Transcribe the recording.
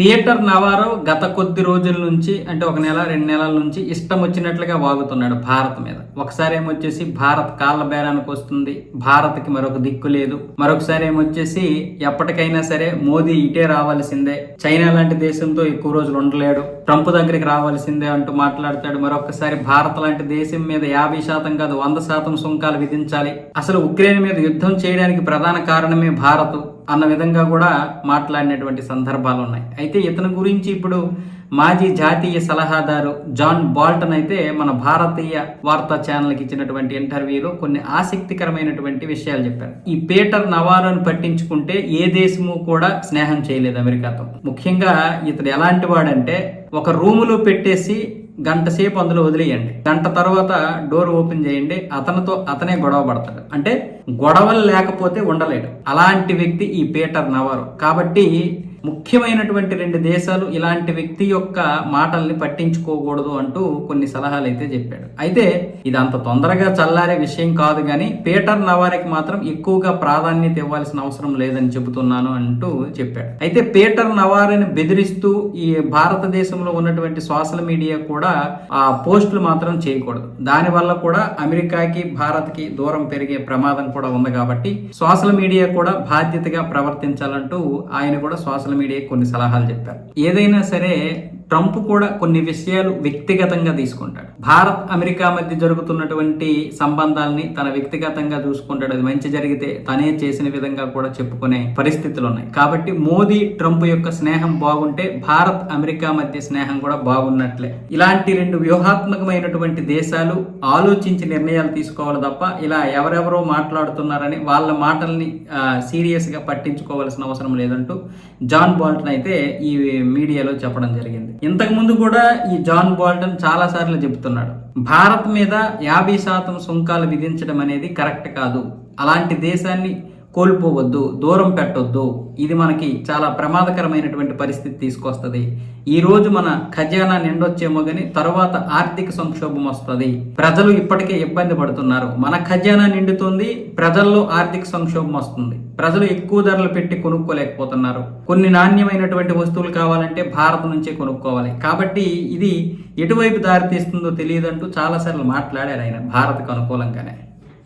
Theatre నవారో గత కొద్ది రోజుల నుంచి అంటే ఒక నెల రెండు నెలల నుంచి ఇష్టం వచ్చినట్లుగా వాగుతున్నాడు భారత్ మీద. ఒకసారి ఏమొచ్చేసి భారత్ కాళ్ళ బేరానికి వస్తుంది భారత్కి మరొక దిక్కు లేదు. మరొకసారి ఏమొచ్చేసి ఎప్పటికైనా సరే మోదీ ఇటే రావాల్సిందే చైనా లాంటి దేశంతో ఎక్కువ రోజులు ఉండలేడు ట్రంప్ దగ్గరికి రావాల్సిందే అంటూ మాట్లాడతాడు. మరొకసారి భారత్ లాంటి దేశం మీద యాభై శాతం కాదు వంద శాతం సుంకాలు విధించాలి. అసలు ఉక్రెయిన్ మీద యుద్ధం చేయడానికి ప్రధాన కారణమే భారత్. అన్న విధంగా కూడా మాట్లాడినటువంటి సందర్భాలు ఉన్నాయి అయితే ఇతని గురించి ఇప్పుడు మాజీ జాతీయ సలహాదారు జాన్ బాల్టన్ అయితే మన భారతీయ వార్తా ఛానల్కి ఇచ్చినటువంటి ఇంటర్వ్యూలో కొన్ని ఆసక్తికరమైనటువంటి విషయాలు చెప్పారు. ఈ పీటర్ నవారోని పట్టించుకుంటే ఏ దేశము కూడా స్నేహం చేయలేదు అమెరికాతో. ముఖ్యంగా ఇతడు ఎలాంటి వాడంటే ఒక రూములో పెట్టేసి గంట సేపు అందులో వదిలేయండి. గంట తర్వాత డోర్ ఓపెన్ చేయండి. అతనితో అతనే గొడవ పడతాడు. అంటే గొడవలు లేకపోతే ఉండలేడు. అలాంటి వ్యక్తి ఈ పీటర్ నవారు. కాబట్టి ముఖ్యమైనటువంటి రెండు దేశాలు ఇలాంటి వ్యక్తి యొక్క మాటల్ని పట్టించుకోకూడదు అంటూ కొన్ని సలహాలు అయితే చెప్పాడు. అయితే ఇది అంత తొందరగా చల్లారే విషయం కాదు కానీ పీటర్ నవారికి మాత్రం ఎక్కువగా ప్రాధాన్యత ఇవ్వాల్సిన అవసరం లేదని చెబుతున్నాను అంటూ చెప్పాడు. అయితే పీటర్ నవారిని బెదిరిస్తూ ఈ భారతదేశంలో ఉన్నటువంటి సోషల్ మీడియా కూడా ఆ పోస్టులు మాత్రం చేయకూడదు. దానివల్ల కూడా అమెరికాకి భారత్కి దూరం పెరిగే ప్రమాదం కూడా ఉంది కాబట్టి సోషల్ మీడియా కూడా బాధ్యతగా ప్రవర్తించాలంటూ ఆయన కూడా సోషల్ మీడియా కొన్ని సలహాలు చెప్పారు. ఏదైనా సరే ట్రంప్ కూడా కొన్ని విషయాలు వ్యక్తిగతంగా తీసుకుంటాడు. భారత్ అమెరికా మధ్య జరుగుతున్నటువంటి సంబంధాలని తన వ్యక్తిగతంగా చూసుకుంటాడు. అది మంచి జరిగితే తనే చేసిన విధంగా కూడా చెప్పుకునే పరిస్థితులు ఉన్నాయి కాబట్టి మోదీ ట్రంప్ యొక్క స్నేహం బాగుంటే భారత్ అమెరికా మధ్య స్నేహం కూడా బాగున్నట్లే. ఇలాంటి రెండు వ్యూహాత్మకమైనటువంటి దేశాలు ఆలోచించి నిర్ణయాలు తీసుకోవాలి తప్ప ఇలా ఎవరెవరో మాట్లాడుతున్నారని వాళ్ళ మాటల్ని సీరియస్గా పట్టించుకోవాల్సిన అవసరం లేదంటూ జాన్ బాల్టన్ అయితే ఈ మీడియాలో చెప్పడం జరిగింది. ఇంతకు ముందు కూడా ఈ జాన్ బాల్టన్ చాలాసార్లు చెబుతున్నాడు భారత్ మీద యాభై శాతం సుంకాలు విధించడం అనేది కరెక్ట్ కాదు. అలాంటి దేశాన్ని కోల్పోవద్దు దూరం పెట్టొద్దు. ఇది మనకి చాలా ప్రమాదకరమైనటువంటి పరిస్థితి తీసుకొస్తుంది. ఈరోజు మన ఖజానా నిండొచ్చేమో కానీ తర్వాత ఆర్థిక సంక్షోభం వస్తుంది. ప్రజలు ఇప్పటికే ఇబ్బంది పడుతున్నారు. మన ఖజానా నిండుతుంది ప్రజల్లో ఆర్థిక సంక్షోభం వస్తుంది. ప్రజలు ఎక్కువ ధరలు పెట్టి కొనుక్కోలేకపోతున్నారు. కొన్ని నాణ్యమైనటువంటి వస్తువులు కావాలంటే భారత్ నుంచే కొనుక్కోవాలి. కాబట్టి ఇది ఎటువైపు దారితీస్తుందో తెలియదంటూ చాలాసార్లు మాట్లాడారు ఆయన భారత్కు అనుకూలంగానే.